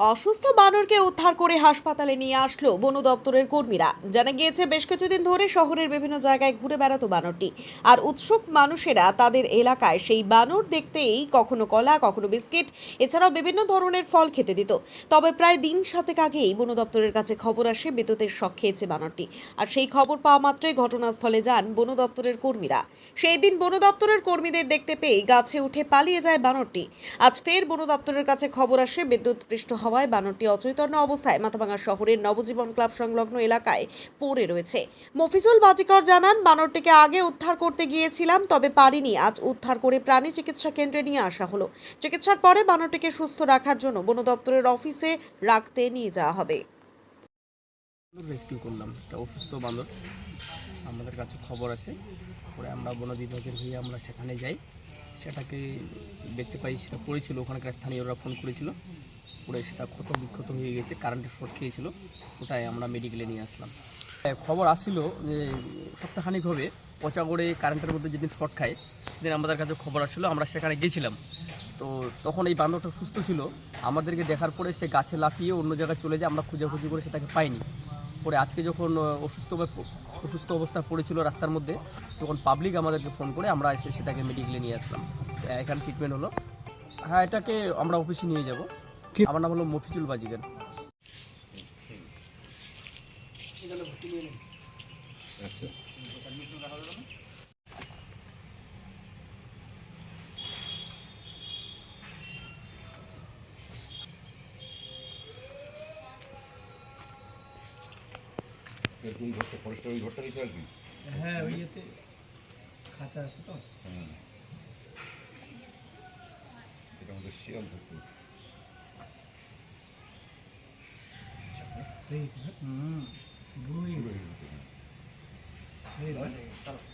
অসুস্থ বানরকে উদ্ধার করে হাসপাতালে নিয়ে আসলো বন দপ্তরের কর্মীরা। জানা গিয়েছে, বেশ কিছুদিন ধরে শহরের বিভিন্ন জায়গায় ঘুরে বেড়াতো বানরটি। আর উৎসুক মানুষেরা তাদের এলাকায় সেই বানর দেখতেই কখনো কলা, কখনো বিস্কিট, এছাড়াও বিভিন্ন ধরনের ফল খেতে দিত। তবে প্রায় দিন সাতেক আগেই বন দপ্তরের কাছে খবর আসে বিদ্যুতের শখ খেয়েছে বানরটি। আর সেই খবর পাওয়া মাত্রই ঘটনাস্থলে যান বন দপ্তরের কর্মীরা। সেই দিন বন দপ্তরের কর্মীদের দেখতে পেয়ে গাছে উঠে পালিয়ে যায় বানরটি। আজ ফের বন দপ্তরের কাছে খবর আসে বিদ্যুৎ পৃষ্ঠ হওয়ায় বানরটি অচৈতন্য অবস্থায় মাথাভাঙা শহরের নবজীবন ক্লাব সংলগ্ন এলাকায় পড়ে রয়েছে। মফিজুল বাজিকর জানান, বানরটিকে আগে উদ্ধার করতে গিয়েছিলাম, তবে পারিনি। আজ উদ্ধার করে প্রাণী চিকিৎসা কেন্দ্রে নিয়ে আসা হলো। চিকিৎসার পরে বানরটিকে সুস্থ রাখার জন্য বন দপ্তরের অফিসে রাখতে নিয়ে যাওয়া হবে। রেস্কিউ করলাম। একটা অসুস্থ বান্দর আমাদের কাছে খবর আছে। পরে আমরা বন বিভাগের হয়ে আমরা সেখানে যাই। সেটাকে দেখতে পাই, সেটা পড়েছিল। ওখানকার স্থানীয়রা ফোন করেছিল। পরে সেটা ক্ষত বিক্ষত হয়ে গেছে কারেন্টের শর্ট খেয়েছিল, ওটাই আমরা মেডিকেলে নিয়ে আসলাম। খবর আসছিল যে সপ্তাহখানিক হবে করে কারেন্টের মধ্যে যেদিন শর্ট খায়, সেদিন আমাদের কাছে খবর আসছিল, আমরা সেখানে গেছিলাম। তো তখন এই বান্দরটা সুস্থ ছিল, আমাদেরকে দেখার পরে সে গাছে লাফিয়ে অন্য জায়গায় চলে যায়, আমরা খোঁজাখুঁজি করে সেটাকে পাইনি। পরে আজকে যখন অসুস্থ অসুস্থ অবস্থা পড়েছিল রাস্তার মধ্যে, তখন পাবলিক আমাদেরকে ফোন করে আমরা এসে সেটাকে মেডিকেলে নিয়ে আসলাম। এখানে ট্রিটমেন্ট হলো। হ্যাঁ এটাকে আমরা অফিসে নিয়ে যাব। আমার নাম হলো মফিজুল বাজিগার। ঘরটা? ফরেস্টের ওই ঘরটা হ্যাঁ ওই ইয়েতে খাঁচা আছে তো। হ্যাঁ। এটা আমাদের শিয়াল থাকতো 对，嗯，对，对，对，对，对，对，